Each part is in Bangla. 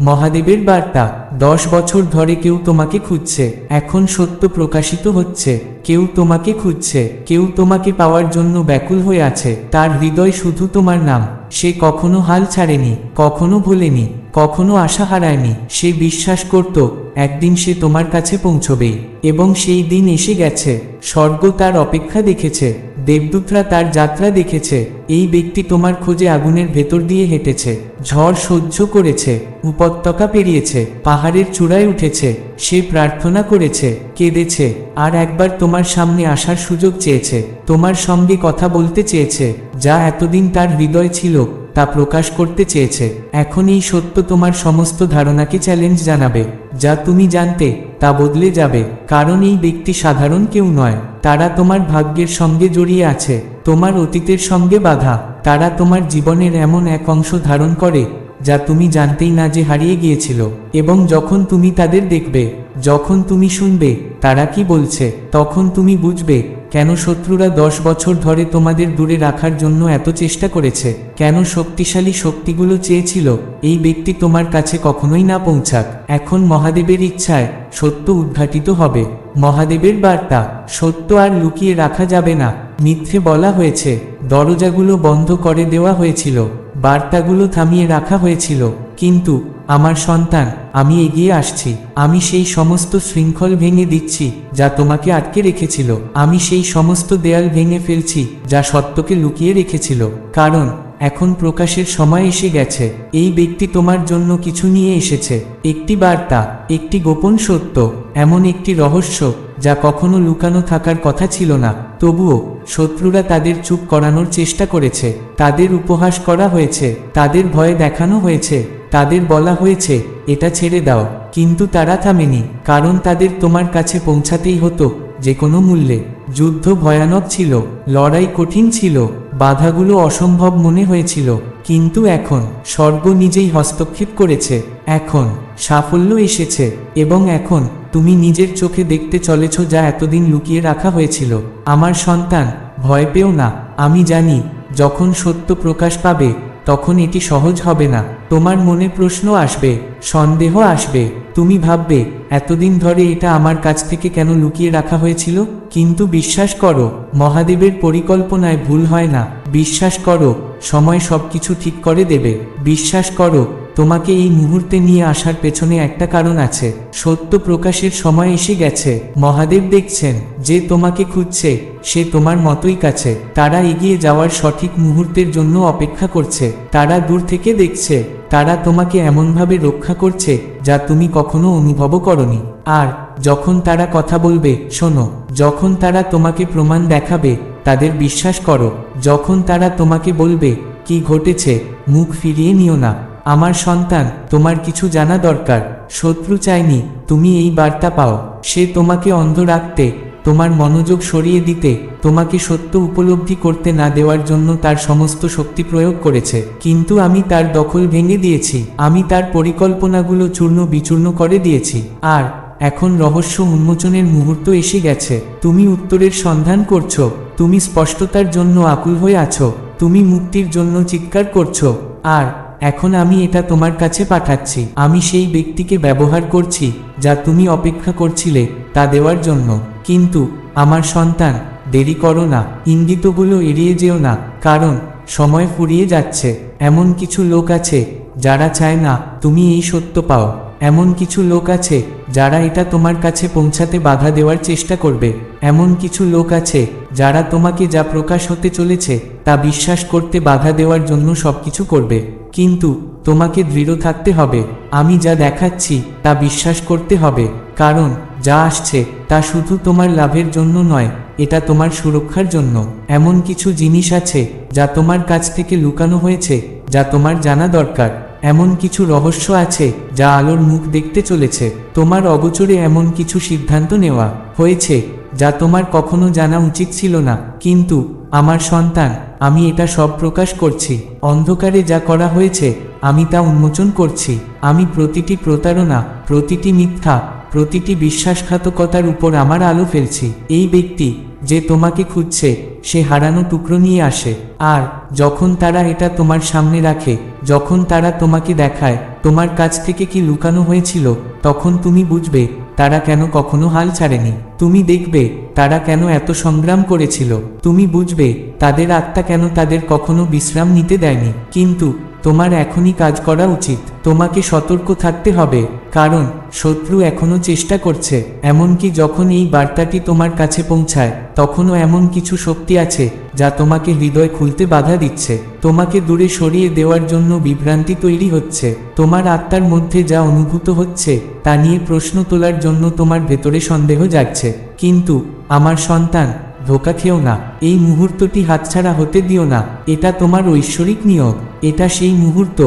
মহাদেবের বার্তা, দশ বছর ধরে কেউ তোমাকে খুঁজছে, এখন সত্য প্রকাশিত হচ্ছে, কেউ তোমাকে খুঁজছে, কেউ তোমাকে পাওয়ার জন্য ব্যাকুল হয়ে আছে, তার হৃদয় শুধু তোমার নাম, সে কখনো হাল ছাড়েনি, কখনো ভোলেনি, কখনো আশা হারায়নি, সে বিশ্বাস করত, একদিন সে তোমার কাছে পৌঁছবেই এবং সেই দিন এসে গেছে, স্বর্গ তার অপেক্ষা দেখেছে দেবদূতরা তার যাত্রা দেখেছে। এই ব্যক্তি তোমার খোঁজে আগুনের ভেতর দিয়ে হেঁটেছে। ঝড় সহ্য করেছে, উপত্যকা পেরিয়েছে, পাহাড়ের চূড়ায় উঠেছে, সে প্রার্থনা করেছে, কেঁদেছে, আর একবার তোমার সামনে আসার সুযোগ চেয়েছে। তোমার সঙ্গে কথা বলতে চেয়েছে, যা এতদিন তার হৃদয় ছিল, তা প্রকাশ করতে চেয়েছে। এখন এই সত্য তোমার সমস্ত ধারণাকে চ্যালেঞ্জ জানাবে, যা তুমি জানতে তা বদলে যাবে, কারণ এই ব্যক্তি সাধারণ কেউ নয়। তারা তোমার ভাগ্যের সঙ্গে জড়িয়ে আছে, তোমার অতীতের সঙ্গে বাধা। তারা তোমার জীবনের এমন এক অংশ ধারণ করে, যা তুমি জানতেই না যে হারিয়ে গিয়েছিল। এবং যখন তুমি তাদের দেখবে, যখন তুমি শুনবে, তারা কি বলছে, তখন তুমি বুঝবে কেন শত্রুরা দশ বছর ধরে তোমাদের দূরে রাখার জন্য এত চেষ্টা করেছে? কেন শক্তিশালী শক্তিগুলো চেয়েছিল? এই ব্যক্তি তোমার কাছে কখনোই না পৌঁছাক। এখন মহাদেবের ইচ্ছায় সত্য উদ্ঘাটিত হবে। মহাদেবের বার্তা, সত্য আর লুকিয়ে রাখা যাবে না। মিথ্যে বলা হয়েছে, দরজাগুলো বন্ধ করে দেওয়া হয়েছিল, বার্তাগুলো থামিয়ে রাখা হয়েছিল। কিন্তু আমার সন্তান, আমি এগিয়ে আসছি। আমি সেই সমস্ত শৃঙ্খল ভেঙে দিচ্ছি, যা তোমাকে আটকে রেখেছিল। আমি সেই সমস্ত দেয়াল ভেঙে ফেলছি, যা সত্যকে লুকিয়ে রেখেছিল। কারণ, এখন প্রকাশের সময় এসে গেছে। এই ব্যক্তি তোমার জন্য কিছু নিয়ে এসেছে। একটি বার্তা, একটি গোপন সত্য, এমন একটি রহস্য, যা কখনো লুকানো থাকার কথা ছিল না। তবুও, শত্রুরা তাদের চুপ করানোর চেষ্টা করেছে। তাদের উপহাস করা হয়েছে, তাদের ভয় দেখানো হয়েছে। তাদের বলা হয়েছে, এটা ছেড়ে দাও। কিন্তু তারা থামেনি, কারণ তাদের তোমার কাছে পৌঁছাতেই হতো, যে কোনো মূল্যে। যুদ্ধ ভয়ানক ছিল, লড়াই কঠিন ছিল, বাধাগুলো অসম্ভব মনে হয়েছিল। কিন্তু এখন, স্বর্গ নিজেই হস্তক্ষেপ করেছে। এখন, সাফল্য এসেছে, এবং এখন, তুমি নিজের চোখে দেখতে চলেছ যা এতদিন লুকিয়ে রাখা হয়েছিল। আমার সন্তান, ভয় পেও না। আমি জানি, যখন সত্য প্রকাশ পাবে তখন এটি সহজ হবে না? তোমার মনে প্রশ্ন আসবে, সন্দেহ আসবে। তুমি ভাববে, এতদিন ধরে এটা আমার কাছ থেকে কেন লুকিয়ে রাখা হয়েছিল? কিন্তু বিশ্বাস করো, মহাদেবের পরিকল্পনায় ভুল হয় না। বিশ্বাস করো, সময় সবকিছু ঠিক করে দেবে। বিশ্বাস করো তোমাকে এই মুহূর্তে নিয়ে আসার পেছনে একটা কারণ আছে। সত্য প্রকাশের সময় এসে গেছে। মহাদেব দেখছেন যে তোমাকে খুঁজছে। সে তোমার মতোই কাছে। তারা এগিয়ে যাওয়ার সঠিক মুহূর্তের জন্য অপেক্ষা করছে। তারা দূর থেকে দেখছে। তারা তোমাকে এমনভাবে রক্ষা করছে যা তুমি কখনো অনুভবও করনি। আর যখন তারা কথা বলবে, শোনো, যখন তারা তোমাকে প্রমাণ দেখাবে, তাদের বিশ্বাস করো। যখন তারা তোমাকে বলবে, কি ঘটেছে? মুখ ফিরিয়ে নিও না। আমার সন্তান, তোমার কিছু জানা দরকার। শত্রু চায়নি তুমি এই বার্তা পাও। সে তোমাকে অন্ধ রাখতে, তোমার মনোযোগ সরিয়ে দিতে, তোমাকে সত্য উপলব্ধি করতে না দেওয়ার জন্য তার সমস্ত শক্তি প্রয়োগ করেছে। কিন্তু আমি তার দখল ভেঙে দিয়েছি। আমি তার পরিকল্পনাগুলো চূর্ণ বিচূর্ণ করে দিয়েছি। আর, এখন রহস্য উন্মোচনের মুহূর্ত এসে গেছে। তুমি উত্তরের সন্ধান করছ। তুমি স্পষ্টতার জন্য আকুল হয়ে আছো। তুমি মুক্তির জন্য চিৎকার করছ। আর এখন আমি এটা তোমার কাছে পাঠাচ্ছি। আমি সেই ব্যক্তিকে ব্যবহার করছি, যা তুমি অপেক্ষা করছিলে তা দেওয়ার জন্য। কিন্তু, আমার সন্তান, দেরি করো না। ইঙ্গিতগুলো এড়িয়ে যেও না, কারণ, সময় ফুরিয়ে যাচ্ছে। এমন কিছু লোক আছে, যারা চায় না, তুমি এই সত্য পাও। এমন কিছু লোক আছে যারা এটা তোমার কাছে পৌঁছাতে বাধা দেওয়ার চেষ্টা করবে, এমন কিছু লোক আছে, যারা তোমাকে যা প্রকাশ হতে চলেছে, তা বিশ্বাস করতে বাধা দেওয়ার জন্য সবকিছু করবে। কিন্তু, তোমাকে দৃঢ় থাকতে হবে, আমি যা দেখাচ্ছি, তা বিশ্বাস করতে হবে, কারণ, যা আসছে, তা শুধু তোমার লাভের জন্য নয়, এটা তোমার সুরক্ষার জন্য। এমন কিছু জিনিস আছে, যা তোমার কাছ থেকে লুকানো হয়েছে, যা তোমার জানা দরকার। এমন কিছু রহস্য আছে যা আলোর মুখ দেখতে চলেছে। তোমার অগোচরে এমন কিছু সিদ্ধান্ত নেওয়া হয়েছে যা তোমার কখনো জানা উচিত ছিল না। কিন্তু, আমার সন্তান, আমি এটা সব প্রকাশ করছি। অন্ধকারে যা করা হয়েছে, আমি তা উন্মোচন করছি। আমি প্রতিটি প্রতারণা, প্রতিটি মিথ্যা, প্রতিটি বিশ্বাসঘাতকতার উপর আমার আলো ফেলছি। এই ব্যক্তি যে তোমাকে খুঁজছে সে হারানো টুকরো নিয়ে আসে। আর যখন তারা এটা তোমার সামনে রাখে, যখন তারা তোমাকে দেখায়, তোমার কাছ থেকে কি লুকানো হয়েছিল, তখন তুমি বুঝবে, তারা কেন কখনো হাল ছাড়েনি। তুমি দেখবে, তারা কেন এত সংগ্রাম করেছিল। তুমি বুঝবে, তাদের আত্মা কেন তাদের কখনো বিশ্রাম নিতে দেয়নি। কিন্তু তোমার এখনই কাজ করা উচিত। তোমাকে সতর্ক থাকতে হবে, কারণ শত্রু এখনও চেষ্টা করছে। এমনকি যখন এই বার্তাটি তোমার কাছে পৌঁছায়, তখনও এমন কিছু শক্তি আছে, যা তোমাকে হৃদয় খুলতে বাধা দিচ্ছে। তোমাকে দূরে সরিয়ে দেওয়ার জন্য বিভ্রান্তি তৈরি হচ্ছে। তোমার আত্মার মধ্যে যা অনুভূত হচ্ছে, তা নিয়ে প্রশ্ন তোলার জন্য তোমার ভেতরে সন্দেহ জাগছে। কিন্তু, আমার সন্তান ধোকা খেও না, এই মুহূর্তটি হাতছাড়া হতে দিও না, এটা তোমার ঐশ্বরিক নিয়োগ, এটা সেই মুহূর্ত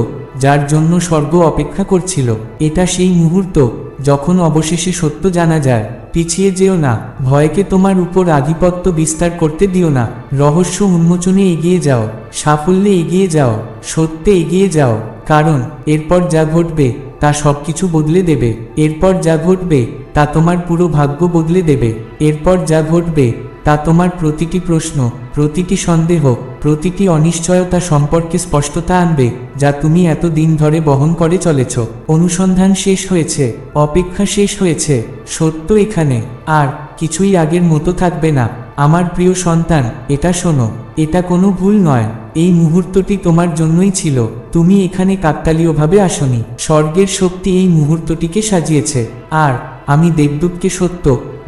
যার জন্য স্বর্গ অপেক্ষা করছিল, এটা সেই মুহূর্ত যখন অবশেষে সত্য জানা যায়, পিছিয়ে যেও না, ভয়কে তোমার উপর আধিপত্য বিস্তার করতে দিও না, রহস্য উন্মোচনে এগিয়ে যাও, সাফল্যে এগিয়ে যাও, সত্যে এগিয়ে যাও, কারণ এরপর যা ঘটবে তা সব কিছু বদলে দেবে, এরপর যা ঘটবে তা তোমার পুরো ভাগ্য বদলে দেবে, এরপর যা ঘটবে তা তোমার প্রতিটি প্রশ্ন, প্রতিটি সন্দেহ, প্রতিটি অনিশ্চয়তা সম্পর্কে স্পষ্টতা আনবে, যা তুমি এত দিন ধরে বহন করে চলেছ। অনুসন্ধান শেষ হয়েছে, অপেক্ষা শেষ হয়েছে, সত্য এখানে, আর কিছুই আগের মতো থাকবে না। আমার প্রিয় সন্তান, এটা শোনো, এটা কোনো ভুল নয়, এই মুহূর্তটি তোমার জন্যই ছিল, তুমি এখানে কাকতালীয়ভাবে আসনি। স্বর্গের শক্তি এই মুহূর্তটিকে সাজিয়েছে, আর আমি দেবদূতকে সত্য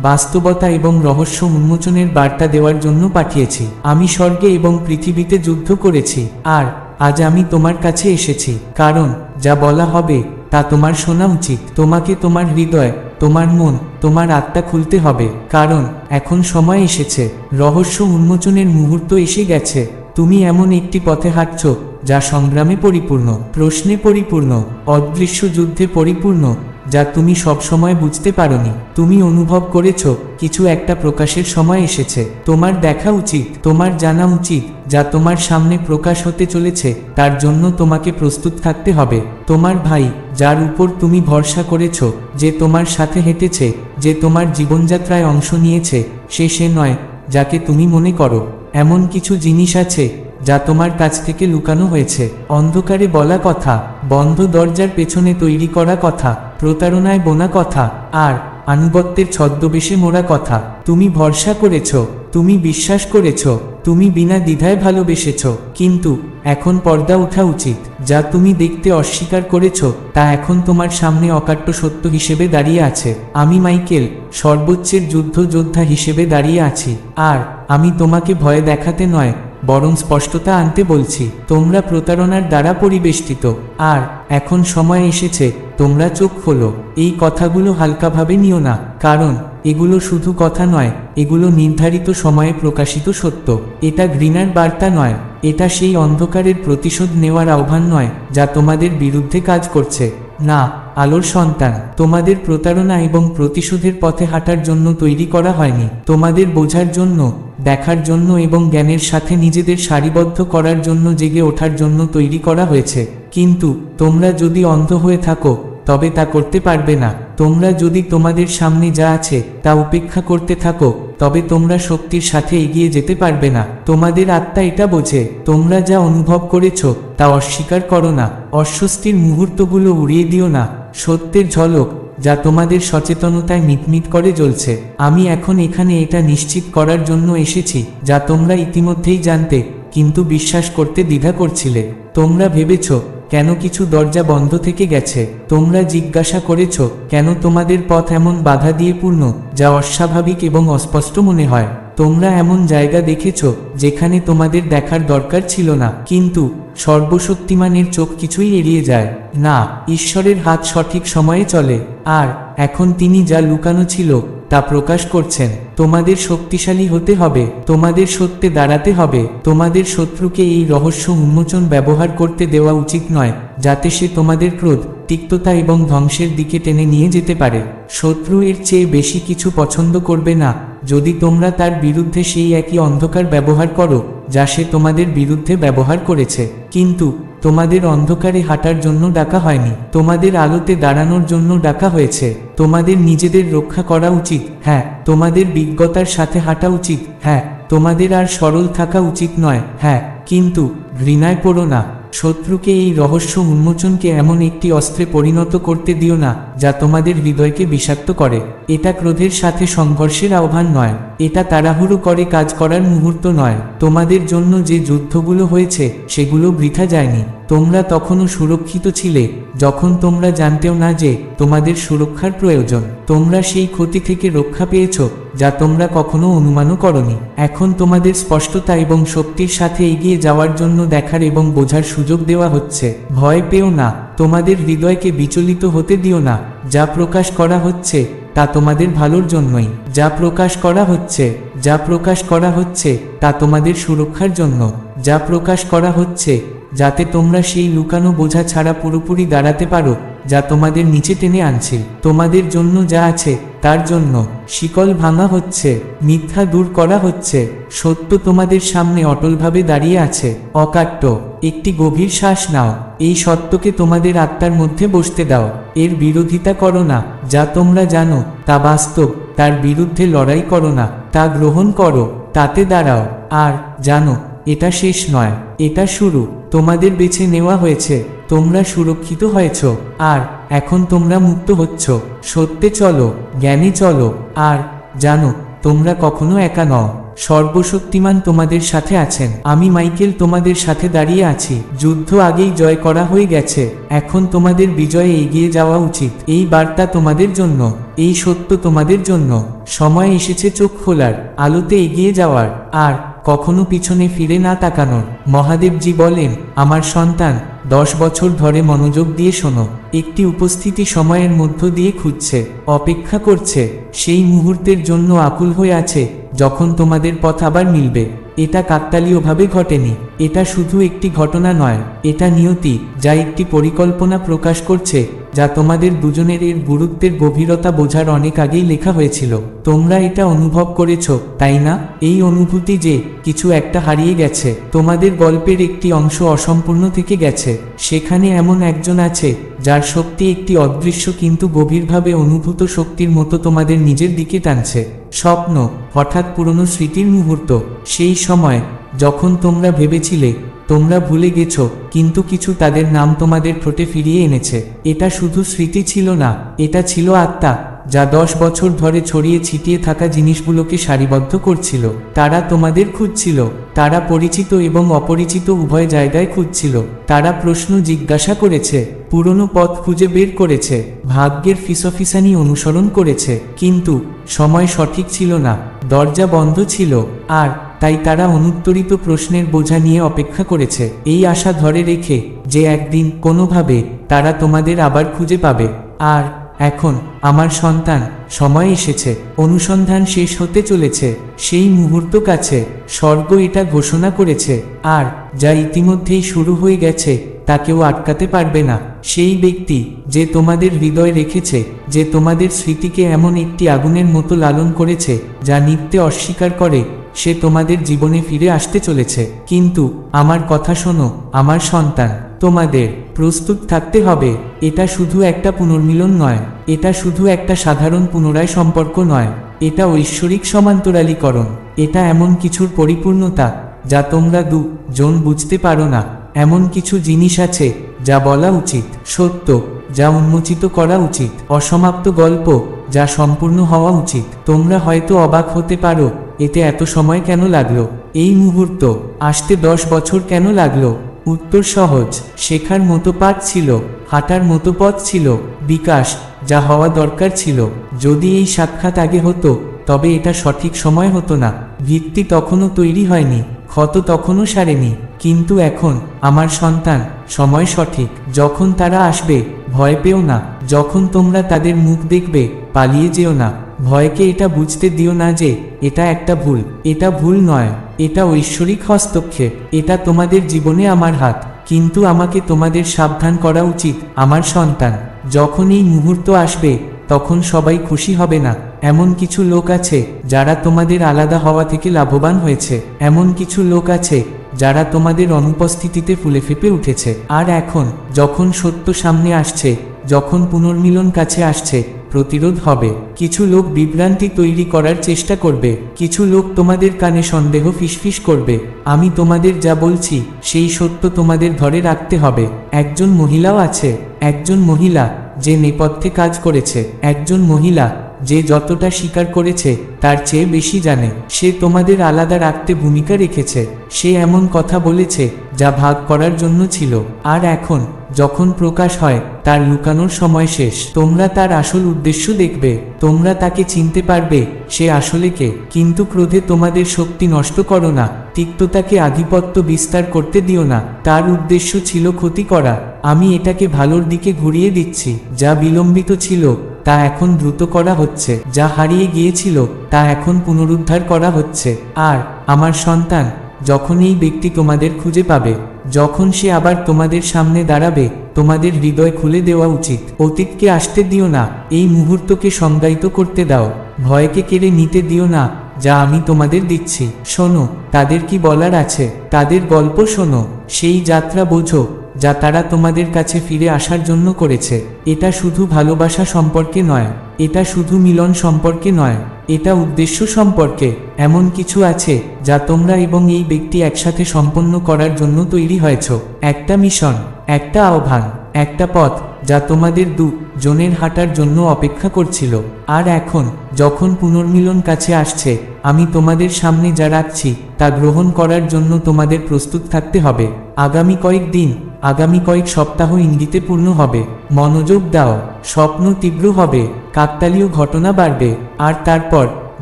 বাস্তবতা এবং রহস্য উন্মোচনের বার্তা দেওয়ার জন্য পাঠিয়েছি। আমি স্বর্গে এবং পৃথিবীতে যুদ্ধ করেছি, আর আজ আমি তোমার কাছে এসেছি, কারণ যা বলা হবে তা তোমার শোনা উচিত। তোমাকে তোমার হৃদয়, তোমার মন, তোমার আত্মা খুলতে হবে, কারণ এখন সময় এসেছে, রহস্য উন্মোচনের মুহূর্ত এসে গেছে। তুমি এমন একটি পথে হাঁটছ, যা সংগ্রামে পরিপূর্ণ, প্রশ্নে পরিপূর্ণ, অদৃশ্য যুদ্ধে পরিপূর্ণ যা তুমি সবসময় বুঝতে পারোনি। তুমি অনুভব করেছ, কিছু একটা প্রকাশের সময় এসেছে। তোমার দেখা উচিত, তোমার জানা উচিত, যা তোমার সামনে প্রকাশ হতে চলেছে, তার জন্য তোমাকে প্রস্তুত থাকতে হবে। তোমার ভাই, যার উপর তুমি ভরসা করেছ, যে তোমার সাথে হেঁটেছে, যে তোমার জীবনযাত্রায় অংশ নিয়েছে, সে সে নয়, যাকে তুমি মনে করো। এমন কিছু জিনিস আছে যা তোমার কাছ থেকে লুকানো হয়েছে। অন্ধকারে বলা কথা, বন্ধ দরজার পেছনে তৈরি করা কথা, প্রতারণায় বোনা কথা, আর আনুগত্যের ছদ্মবেশে মোড়া কথা। তুমি ভরসা করেছ, তুমি বিশ্বাস করেছ, তুমি বিনা দ্বিধায় ভালোবেসেছ। কিন্তু এখন পর্দা ওঠা উচিত, যা তুমি দেখতে অস্বীকার করেছ, তা এখন তোমার সামনে অকাট্য সত্য হিসেবে দাঁড়িয়ে আছে। আমি মাইকেল, সর্বোচ্চের যুদ্ধ যোদ্ধা হিসেবে দাঁড়িয়ে আছি, আর আমি তোমাকে ভয় দেখাতে নয় বরং স্পষ্টতা আনতে বলছি, তোমরা প্রতারণার দ্বারা পরিবেষ্টিত। আর, এখন সময় এসেছে, তোমরা চোখ খোলো, এই কথাগুলো হালকাভাবে নিও না, কারণ, এগুলো শুধু কথা নয়, এগুলো নির্ধারিত সময়ে প্রকাশিত সত্য। এটা ঘৃণার বার্তা নয়, এটা সেই অন্ধকারের প্রতিশোধ নেওয়ার আহ্বান নয়, যা তোমাদের বিরুদ্ধে কাজ করছে। না আলোর সন্তান, তোমাদের প্রতারণা এবং প্রতিশোধের পথে হাঁটার জন্য তৈরি করা হয়নি। তোমাদের বোঝার জন্য, দেখার জন্য এবং জ্ঞানের সাথে নিজেদের সারিবদ্ধ করার জন্য জেগে ওঠার জন্য তৈরি করা হয়েছে। কিন্তু, তোমরা যদি অন্ধ হয়ে থাকো তবে তা করতে পারবে না। তোমরা যদি তোমাদের সামনে যা আছে, তা উপেক্ষা করতে থাকো, তবে তোমরা শক্তির সাথে এগিয়ে যেতে পারবে না। তোমাদের আত্মা এটা বোঝে, তোমরা যা অনুভব করেছ, তা অস্বীকার করো না। অস্বস্তির মুহূর্তগুলো উড়িয়ে দিও না। সত্যের ঝলক, যা তোমাদের সচেতনতায় মিটমিট করে জ্বলছে। আমি এখন এখানে এটা নিশ্চিত করার জন্য এসেছি, যা তোমরা ইতিমধ্যেই জানতে, কিন্তু বিশ্বাস করতে দ্বিধা করছিলে। তোমরা ভেবেছ কেন কিছু দরজা বন্ধ থেকে গেছে? তোমরা জিজ্ঞাসা করেছ, কেন তোমাদের পথ এমন বাধা দিয়ে পূর্ণ, যা অস্বাভাবিক এবং অস্পষ্ট মনে হয়? তোমরা এমন জায়গা দেখেছ যেখানে তোমাদের দেখার দরকার ছিল না। কিন্তু সর্বশক্তিমানের চোখ কিছুই এড়িয়ে যায় না। ঈশ্বরের হাত সঠিক সময়ে চলে। আর এখন তিনি যা লুকানো ছিল, তা প্রকাশ করছেন। তোমাদের শক্তিশালী হতে হবে, তোমাদের সত্যে দাঁড়াতে হবে। তোমাদের শত্রুকে এই রহস্য উন্মোচন ব্যবহার করতে দেওয়া উচিত নয়, যাতে সে তোমাদের ক্রোধ, তিক্ততা এবং ধ্বংসের দিকে টেনে নিয়ে যেতে পারে। শত্রু এর চেয়ে বেশি কিছু পছন্দ করবে না। যদি তোমরা তার বিরুদ্ধে সেই একই অন্ধকার ব্যবহার করো, যা সে তোমাদের বিরুদ্ধে ব্যবহার করেছে। কিন্তু, তোমাদের অন্ধকারে হাঁটার জন্য ডাকা হয়নি। তোমাদের আলোতে দাঁড়ানোর জন্য ডাকা হয়েছে। তোমাদের নিজেদের রক্ষা করা উচিত। হ্যাঁ তোমাদের বিজ্ঞতার সাথে হাঁটা উচিত। হ্যাঁ তোমাদের আর সরল থাকা উচিত নয়। হ্যাঁ কিন্তু, ঘৃণায় পড়ো না। শত্রুকে এই রহস্য উন্মোচনকে এমন একটি অস্ত্রে পরিণত করতে দিও না, যা তোমাদের হৃদয়কে বিষাক্ত করে। এটা ক্রোধের সাথে সংঘর্ষের আহ্বান নয়। এটা তাড়াহুড়ো করে কাজ করার মুহূর্ত নয়। তোমাদের জন্য যে যুদ্ধগুলো হয়েছে, সেগুলো বৃথা যায়নি। তোমরা তখনও সুরক্ষিত ছিলে, যখন তোমরা জানতেও না যে তোমাদের সুরক্ষার প্রয়োজন। তোমরা সেই ক্ষতি থেকে রক্ষা পেয়েছ যা তোমরা কখনো অনুমানও করনি। এখন তোমাদের স্পষ্টতা এবং শক্তির সাথে এগিয়ে যাওয়ার জন্য দেখার এবং বোঝার সুযোগ দেওয়া হচ্ছে। ভয় পেও না, তোমাদের হৃদয়কে বিচলিত হতে দিও না। যা প্রকাশ করা হচ্ছে, তা তোমাদের ভালোর জন্যই। যা প্রকাশ করা হচ্ছে, যা প্রকাশ করা হচ্ছে, তা তোমাদের সুরক্ষার জন্য। যা প্রকাশ করা হচ্ছে, যাতে তোমরা সেই লুকানো বোঝা ছাড়া পুরোপুরি দাঁড়াতে পারো। যা তোমাদের নিচে টেনে আনছে। তোমাদের জন্য যা আছে, তার জন্য। শিকল ভাঙা হচ্ছে, মিথ্যা দূর করা হচ্ছে। সত্য তোমাদের সামনে অটলভাবে দাঁড়িয়ে আছে। অকাট্য, একটি গভীর শ্বাস নাও। এই সত্যকে তোমাদের আত্মার মধ্যে বসতে দাও। এর বিরোধিতা করো না। যা তোমরা জানো, তা বাস্তব। তার বিরুদ্ধে লড়াই করো না। তা গ্রহণ করো। তাতে দাঁড়াও। আর, জানো এটা শেষ নয়, এটা শুরু। তোমাদের বেছে নেওয়া হয়েছে, তোমরা সুরক্ষিত হয়েছ, আর এখন তোমরা মুক্ত হচ্ছ। সত্যে চলো, জ্ঞানে চলো, আর জানো, তোমরা কখনো একা নও। সর্বশক্তিমান তোমাদের সাথে আছেন। আমি মাইকেল তোমাদের সাথে দাঁড়িয়ে আছি। যুদ্ধ আগেই জয় করা হয়ে গেছে। এখন তোমাদের বিজয়ে এগিয়ে যাওয়া উচিত। এই বার্তা তোমাদের জন্য, এই সত্য তোমাদের জন্য। সময় এসেছে চোখ খোলার, আলোতে এগিয়ে যাওয়ার, আর কখনো পিছনে ফিরে না তাকানোর। মহাদেবজি বলেন, আমার সন্তান, দশ বছর ধরে মনোযোগ দিয়ে শোনো। একটি উপস্থিতি সময়ের মধ্য দিয়ে খুঁজছে, অপেক্ষা করছে। সেই মুহূর্তের জন্য আকুল হয়ে আছে, যখন তোমাদের পথ আবার মিলবে। এটা কাকতালীয়ভাবে ঘটেনি। এটা শুধু একটি ঘটনা নয়, এটা নিয়তি, যা একটি পরিকল্পনা প্রকাশ করছে, যা তোমাদের দুজনের এর গুরুত্বের গভীরতা বোঝার অনেক আগেই লেখা হয়েছিল। তোমরা এটা অনুভব করেছ, তাই না? এই অনুভূতি যে, কিছু একটা হারিয়ে গেছে, তোমাদের গল্পের একটি অংশ অসম্পূর্ণ থেকে গেছে। সেখানে এমন একজন আছে, যার শক্তি একটি অদৃশ্য কিন্তু গভীরভাবে অনুভূত শক্তির মতো তোমাদের নিজের দিকে টানছে। স্বপ্ন, হঠাৎ পুরনো স্মৃতির মুহূর্ত। সেই সময়, যখন তোমরা ভেবেছিলে, তোমরা ভুলে গেছ, কিন্তু কিছু তাদের নাম তোমাদের ঠোঁটে ফিরিয়ে এনেছে। এটা শুধু স্মৃতি ছিল না, এটা ছিল আত্মা। যা দশ বছর ধরে ছড়িয়ে ছিটিয়ে থাকা জিনিসগুলোকে সারিবদ্ধ করছিল। তারা তোমাদের খুঁজছিল। তারা পরিচিত এবং অপরিচিত উভয় জায়গায় খুঁজছিল। তারা প্রশ্ন জিজ্ঞাসা করেছে, পুরনো পথ খুঁজে বের করেছে, ভাগ্যের ফিসফিসানি অনুসরণ করেছে, কিন্তু সময় সঠিক ছিল না, দরজা বন্ধ ছিল, আর তাই তারা অনুত্তরিত প্রশ্নের বোঝা নিয়ে অপেক্ষা করেছে। এই আশা ধরে রেখে যে একদিন কোনোভাবে তারা তোমাদের আবার খুঁজে পাবে। আর এখন আমার সন্তান, সময় এসেছে, অনুসন্ধান শেষ হতে চলেছে, সেই মুহূর্ত কাছে স্বর্গ এটা ঘোষণা করেছে, আর যা ইতিমধ্যেই শুরু হয়ে গেছে তা কেউ আটকাতে পারবে না। সেই ব্যক্তি যে তোমাদের হৃদয় রেখেছে, যে তোমাদের স্মৃতিকে এমন একটি আগুনের মতো লালন করেছে, যা নিত্যে অস্বীকার করে সে তোমাদের জীবনে ফিরে আসতে চলেছে। কিন্তু, আমার কথা শোনো, আমার সন্তান, তোমাদের প্রস্তুত থাকতে হবে। এটা শুধু একটা পুনর্মিলন নয়, এটা শুধু একটা সাধারণ পুনরায় সম্পর্ক নয়, এটা ঐশ্বরিক সমান্তরালীকরণ। এটা এমন কিছুর পরিপূর্ণতা, যা তোমরা দু জন বুঝতে পারো না। এমন কিছু জিনিস আছে, যা বলা উচিত, সত্য, যা উন্মোচিত করা উচিত, অসমাপ্ত গল্প, যা সম্পূর্ণ হওয়া উচিত। তোমরা হয়তো অবাক হতে পারো এতে এত সময় কেন লাগল? এই মুহূর্ত, আসতে দশ বছর কেন লাগল? উত্তর সহজ, শেখার মতো পাঠ ছিল, হাঁটার মতো পথ ছিল, বিকাশ, যা হওয়া দরকার ছিল। যদি এই সাক্ষাৎ আগে হতো, তবে এটা সঠিক সময় হতো না। ভিত্তি তখনও তৈরি হয়নি, ক্ষত তখনও সারেনি। কিন্তু এখন, আমার সন্তান, সময় সঠিক। যখন তারা আসবে, ভয় পেও না। যখন তোমরা তাদের মুখ দেখবে, পালিয়ে যেও না। ভয়কে এটা বুঝতে দিও না যে, এটা একটা ভুল। এটা ভুল নয়। এটা ঐশ্বরিক হস্তক্ষেপ। এটা তোমাদের জীবনে আমার হাত। কিন্তু আমাকে তোমাদের সাবধান করা উচিত, আমার সন্তান। যখন এই মুহূর্ত আসবে, তখন সবাই খুশি হবে না। এমন কিছু লোক আছে, যারা তোমাদের আলাদা হওয়া থেকে লাভবান হয়েছে। এমন কিছু লোক আছে, যারা তোমাদের অনুপস্থিতিতে ফুলে ফেপে উঠেছে। আর এখন, যখন সত্য সামনে আসছে যখন পুনর্মিলন কাছে আসছে, প্রতিরোধ হবে। কিছু লোক বিভ্রান্তি তৈরি করার চেষ্টা করবে। কিছু লোক তোমাদের কানে সন্দেহ ফিসফিস করবে। আমি তোমাদের যা বলছি, সেই সত্য তোমাদের ধরে রাখতে হবে। একজন মহিলাও আছে, একজন মহিলা, যে নেপথ্যে কাজ করেছে। একজন মহিলা, যে যতটা স্বীকার করেছে, তার চেয়ে বেশি জানে। সে তোমাদের আলাদা রাখতে ভূমিকা রেখেছে। সে এমন কথা বলেছে, যা ভাগ করার জন্য ছিল। আর এখন যখন প্রকাশ হয়, তার লুকানোর সময় শেষ। তোমরা তার আসল উদ্দেশ্য দেখবে, তোমরা তাকে চিনতে পারবে, সে আসলে কে। কিন্তু ক্রোধে তোমাদের শক্তি নষ্ট করো না, তিক্ততাকে আধিপত্য বিস্তার করতে দিও না। তার উদ্দেশ্য ছিল ক্ষতি করা। আমি এটাকে ভালোর দিকে ঘুরিয়ে দিচ্ছি, যা বিলম্বিত ছিল, তা এখন দ্রুত করা হচ্ছে। যা হারিয়ে গিয়েছিল, তা এখন পুনরুদ্ধার করা হচ্ছে। আর, আমার সন্তান যখন এই ব্যক্তি তোমাদের খুঁজে পাবে, যখন সে আবার তোমাদের সামনে দাঁড়াবে, তোমাদের হৃদয় খুলে দেওয়া উচিত। অতীতকে আসতে দিও না, এই মুহূর্তকে সংজ্ঞায়িত করতে দাও। ভয়কে কেড়ে নিতে দিও না, যা আমি তোমাদের দিচ্ছি। শোনো, তাদের কি বলার আছে? তাদের গল্প শোনো। সেই যাত্রা বোঝো, যা তারা তোমাদের কাছে ফিরে আসার জন্য করেছে। এটা শুধু ভালোবাসা সম্পর্কে নয়, এটা শুধু মিলন সম্পর্কে নয়। এটা উদ্দেশ্য সম্পর্কে এমন কিছু আছে যা তোমরা এবং এই ব্যক্তি একসাথে সম্পন্ন করার জন্য তৈরি হয়েছ। একটা মিশন, একটা আহ্বান, একটা পথ যা তোমাদের দু জনের হাঁটার জন্য অপেক্ষা করছিল। আর এখন, যখন পুনর্মিলন কাছে আসছে, আমি তোমাদের সামনে যা রাখছি তা গ্রহণ করার জন্য তোমাদের প্রস্তুত থাকতে হবে। আগামী কয়েক দিন আগামী কয়েক সপ্তাহ ইঙ্গিতে পূর্ণ হবে। মনোযোগ দাও, স্বপ্ন তীব্র হবে, কাকতালীয় ঘটনা বাড়বে, আর তারপর,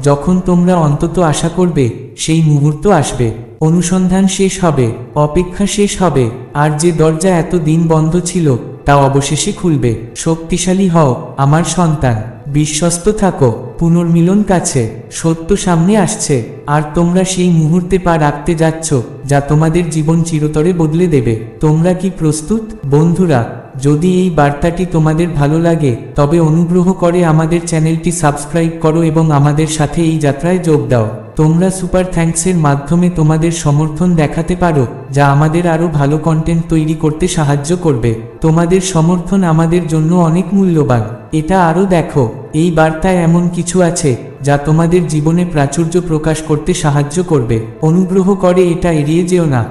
যখন তোমরা অন্তত আশা করবে, সেই মুহূর্ত আসবে। অনুসন্ধান শেষ হবে, অপেক্ষা শেষ হবে, আর যে দরজা এত দিন বন্ধ ছিল, তা অবশেষে খুলবে। শক্তিশালী হও, আমার সন্তান। বিশ্বস্ত থাকো, পুনর্মিলন কাছে, সত্য সামনে আসছে, আর তোমরা সেই মুহূর্তে পা রাখতে যাচ্ছ, যা তোমাদের জীবন চিরতরে বদলে দেবে। তোমরা কি প্রস্তুত? বন্ধুরা যদি এই বার্তাটি তোমাদের ভালো লাগে, তবে অনুগ্রহ করে আমাদের চ্যানেলটি সাবস্ক্রাইব করো এবং আমাদের সাথে এই যাত্রায় যোগ দাও। তোমরা সুপার থ্যাঙ্কসের মাধ্যমে তোমাদের সমর্থন দেখাতে পারো, যা আমাদের আরও ভালো কন্টেন্ট তৈরি করতে সাহায্য করবে। তোমাদের সমর্থন আমাদের জন্য অনেক মূল্যবান। এটা আরও দেখো, এই বার্তায় এমন কিছু আছে, যা তোমাদের জীবনে প্রাচুর্য প্রকাশ করতে সাহায্য করবে। অনুগ্রহ করে এটা এড়িয়ে যেও না।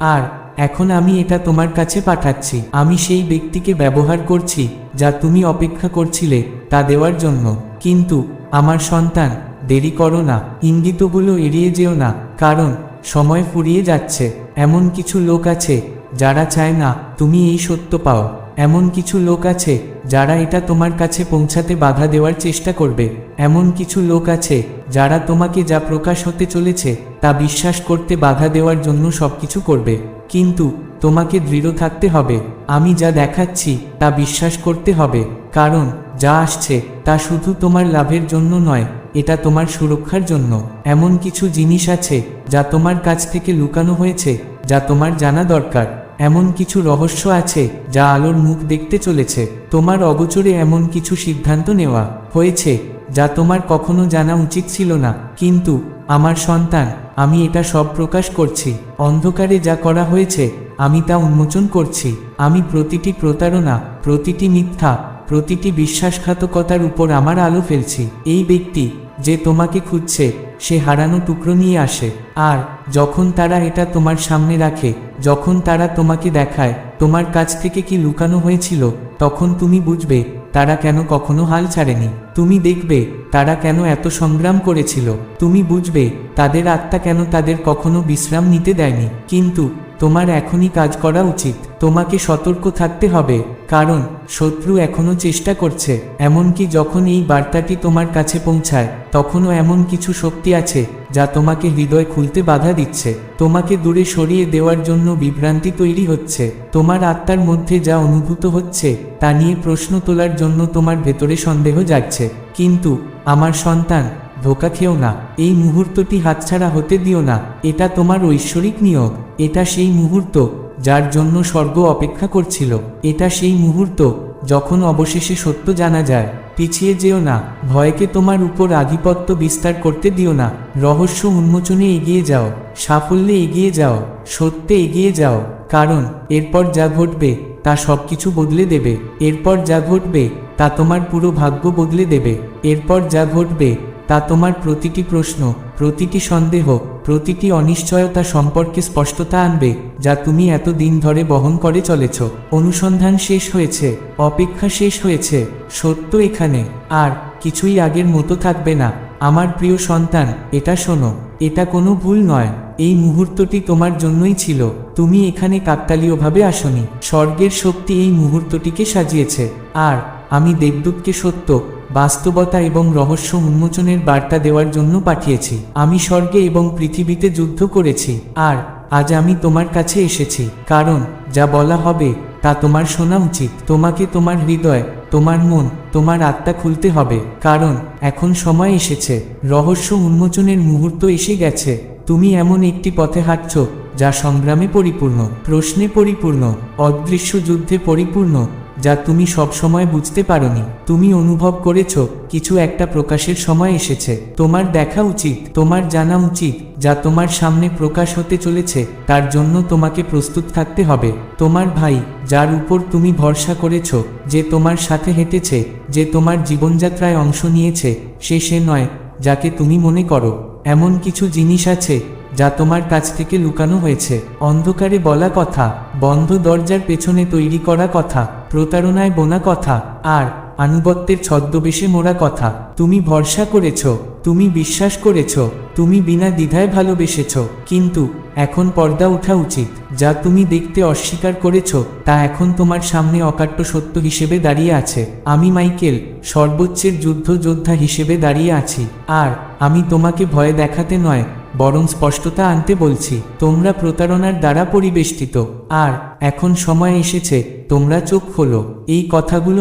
আর এখন আমি এটা তোমার কাছে পাঠাচ্ছি। আমি সেই ব্যক্তিকে ব্যবহার করছি, যা তুমি অপেক্ষা করছিলে তা দেওয়ার জন্য। কিন্তু, আমার সন্তান, দেরি করো না, ইঙ্গিতগুলো এড়িয়ে যেও না, কারণ, সময় ফুরিয়ে যাচ্ছে। এমন কিছু লোক আছে, যারা চায় না, তুমি এই সত্য পাও। এমন কিছু লোক আছে, যারা এটা তোমার কাছে পৌঁছাতে বাধা দেওয়ার চেষ্টা করবে। এমন কিছু লোক আছে যারা তোমাকে যা প্রকাশ হতে চলেছে তা বিশ্বাস করতে বাধা দেওয়ার জন্য সবকিছু করবে। কিন্তু তোমাকে দৃঢ় থাকতে হবে। আমি যা দেখাচ্ছি তা বিশ্বাস করতে হবে। কারণ যা আসছে তা শুধু তোমার লাভের জন্য নয়, এটা তোমার সুরক্ষার জন্য। এমন কিছু জিনিস আছে যা তোমার কাছ থেকে লুকানো হয়েছে, যা তোমার জানা দরকার। এমন কিছু রহস্য আছে যা আলোর মুখ দেখতে চলেছে। তোমার অগোচরে এমন কিছু সিদ্ধান্ত নেওয়া হয়েছে যা তোমার কখনো জানা উচিত ছিল না। কিন্তু, আমার সন্তান, আমি এটা সব প্রকাশ করছি। অন্ধকারে যা করা হয়েছে, আমি তা উন্মোচন করছি। আমি প্রতিটি প্রতারণা, প্রতিটি মিথ্যা, প্রতিটি বিশ্বাসঘাতকতার উপর আমার আলো ফেলছি। এই ব্যক্তি যে তোমাকে খুঁজছে, সে হারানো টুকরো নিয়ে আসে। আর, যখন তারা এটা তোমার সামনে রাখে, যখন তারা তোমাকে দেখায়, তোমার কাছ থেকে কি লুকানো হয়েছিল, তখন তুমি বুঝবে তারা কেন কখনো হাল ছাড়েনি? তুমি দেখবে, তারা কেন এত সংগ্রাম করেছিল? তুমি বুঝবে, তাদের আত্মা কেন তাদের কখনো বিশ্রাম নিতে দেয়নি? কিন্তু তোমার এখনই কাজ করা উচিত। তোমাকে সতর্ক থাকতে হবে, কারণ শত্রু এখনও চেষ্টা করছে। এমনকি যখন এই বার্তাটি তোমার কাছে পৌঁছায়, তখনও এমন কিছু শক্তি আছে, যা তোমাকে হৃদয় খুলতে বাধা দিচ্ছে। তোমাকে দূরে সরিয়ে দেওয়ার জন্য বিভ্রান্তি তৈরি হচ্ছে। তোমার আত্মার মধ্যে যা অনুভূত হচ্ছে, তা নিয়ে প্রশ্ন তোলার জন্য তোমার ভেতরে সন্দেহ জাগছে। কিন্তু আমার সন্তান ধোকা খেও না, এই মুহূর্তটি হাতছাড়া হতে দিও না, এটা তোমার ঐশ্বরিক নিয়োগ, এটা সেই মুহূর্ত যার জন্য স্বর্গ অপেক্ষা করছিল, এটা সেই মুহূর্ত যখন অবশেষে সত্য জানা যায়, পিছিয়ে যেও না, ভয়কে তোমার উপর আধিপত্য বিস্তার করতে দিও না, রহস্য উন্মোচনে এগিয়ে যাও, সাফল্যে এগিয়ে যাও, সত্যে এগিয়ে যাও, কারণ এরপর যা ঘটবে তা সবকিছু বদলে দেবে, এরপর যা ঘটবে তা তোমার পুরো ভাগ্য বদলে দেবে, এরপর যা ঘটবে তা তোমার প্রতিটি প্রশ্ন, প্রতিটি সন্দেহ, প্রতিটি অনিশ্চয়তা সম্পর্কে স্পষ্টতা আনবে, যা তুমি এত দিন ধরে বহন করে চলেছ। অনুসন্ধান শেষ হয়েছে, অপেক্ষা শেষ হয়েছে, সত্য এখানে, আর কিছুই আগের মতো থাকবে না। আমার প্রিয় সন্তান, এটা শোনো, এটা কোনো ভুল নয়, এই মুহূর্তটি তোমার জন্যই ছিল, তুমি এখানে কাকতালীয়ভাবে আসনি। স্বর্গের শক্তি এই মুহূর্তটিকে সাজিয়েছে, আর আমি দেবদূতকে সত্য বাস্তবতা এবং রহস্য উন্মোচনের বার্তা দেওয়ার জন্য পাঠিয়েছি। আমি স্বর্গে এবং পৃথিবীতে যুদ্ধ করেছি। আর, আজ আমি তোমার কাছে এসেছি। কারণ, যা বলা হবে, তা তোমার শোনা উচিত। তোমাকে তোমার হৃদয়, তোমার মন, তোমার আত্মা খুলতে হবে। কারণ, এখন সময় এসেছে। রহস্য উন্মোচনের মুহূর্ত এসে গেছে। তুমি এমন একটি পথে হাঁটছ, যা সংগ্রামে পরিপূর্ণ, প্রশ্নে পরিপূর্ণ, অদৃশ্য যুদ্ধে পরিপূর্ণ যা তুমি সবসময় বুঝতে পারোনি। তুমি অনুভব করেছ, কিছু একটা প্রকাশের সময় এসেছে। তোমার দেখা উচিত, তোমার জানা উচিত, যা তোমার সামনে প্রকাশ হতে চলেছে, তার জন্য তোমাকে প্রস্তুত থাকতে হবে। তোমার ভাই, যার উপর তুমি ভরসা করেছ, যে তোমার সাথে হেঁটেছে, যে তোমার জীবনযাত্রায় অংশ নিয়েছে, সে সে নয়, যাকে তুমি মনে করো। এমন কিছু জিনিস আছে যা তোমার কাছ থেকে লুকানো হয়েছে। অন্ধকারে বলা কথা, বন্ধ দরজার পেছনে তৈরি করা কথা, প্রতারণায় বোনা কথা, আর আনুগত্যের ছদ্মবেশে মোড়া কথা। তুমি ভরসা করেছ, তুমি বিশ্বাস করেছ, তুমি বিনা দ্বিধায় ভালোবেসেছ, কিন্তু এখন পর্দা ওঠা উচিত। যা তুমি দেখতে অস্বীকার করেছ, তা এখন তোমার সামনে অকাট্য সত্য হিসেবে দাঁড়িয়ে আছে। আমি মাইকেল, সর্বোচ্চের যুদ্ধ যোদ্ধা হিসেবে দাঁড়িয়ে আছি। আর আমি তোমাকে ভয় দেখাতে নয় বরং স্পষ্টতা আনতে বলছি, তোমরা প্রতারণার দ্বারা পরিবেষ্টিত। আর এখন সময় এসেছে, তোমরা চোখ খোলো। এই কথাগুলো